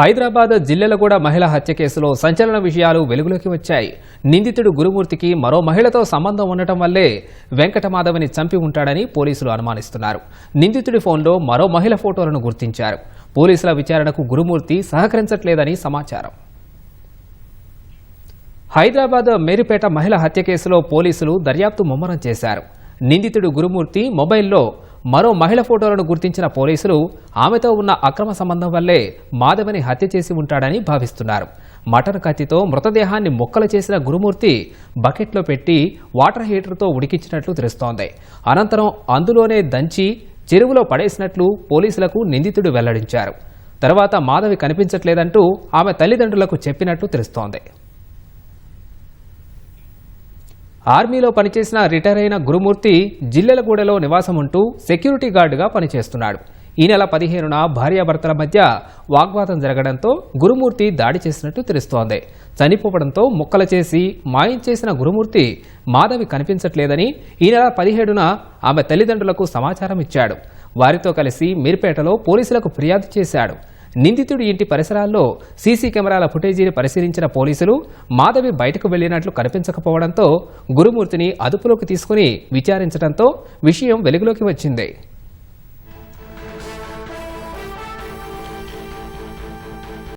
హైదరాబాద్ జిల్లెలగూడ మహిళ హత్య కేసులో సంచలన విషయాలు వెలుగులోకి వచ్చాయి. నిందితుడు గురుమూర్తికి మరో మహిళతో సంబంధం ఉండటం వల్లే వెంకటమాధవని చంపి ఉంటాడని పోలీసులు అనుమానిస్తున్నారు. నిందితుడి ఫోన్లో మరో మహిళ ఫోటోలను గుర్తించారు. పోలీసుల విచారణకు గురుమూర్తి సహకరించట్లేదని సమాచారం. హైదరాబాద్ మేరిపేట మహిళ హత్య కేసులో పోలీసులు దర్యాప్తు ముమ్మరం చేశారు. నిందితుడు గురుమూర్తి మొబైల్లో మరో మహిళ ఫోటోలను గుర్తించిన పోలీసులు ఆమెతో ఉన్న అక్రమ సంబంధం వల్లే మాధవని హత్య చేసి ఉంటాడని భావిస్తున్నారు. మటన్ కత్తితో మృతదేహాన్ని ముక్కలు చేసిన గురుమూర్తి బకెట్లో పెట్టి వాటర్ హీటర్తో ఉడికించినట్లు తెలుస్తోంది. అనంతరం అందులోనే దంచి చెరువులో పడేసినట్లు పోలీసులకు నిందితుడు వెల్లడించారు. తర్వాత మాధవి కనిపించట్లేదంటూ ఆమె తల్లిదండ్రులకు చెప్పినట్లు తెలుస్తోంది. ఆర్మీలో పనిచేసిన రిటైర్ అయిన గురుమూర్తి జిల్లెలగూడలో నివాసముంటూ సెక్యూరిటీ గార్డుగా పనిచేస్తున్నాడు. ఈ నెల పదిహేనున భార్యాభర్తల మధ్య వాగ్వాదం జరగడంతో గురుమూర్తి దాడి చేసినట్టు తెలుస్తోంది. చనిపోవడంతో ముక్కలు చేసి మాయం చేసిన గురుమూర్తి మాధవి కనిపించట్లేదని ఈ నెల పదిహేడున ఆమె తల్లిదండ్రులకు సమాచారం ఇచ్చాడు వారితో కలిసి మీర్పేటలో పోలీసులకు ఫిర్యాదు చేశాడు. నిందితుడి ఇంటి పరిసరాల్లో సీసీ కెమెరాల ఫుటేజీని పరిశీలించిన పోలీసులు మాధవి బయటకు వెళ్ళినట్లు కనిపించకపోవడంతో గురుమూర్తిని అదుపులోకి తీసుకుని విచారించడంతో విషయం వెలుగులోకి వచ్చింది.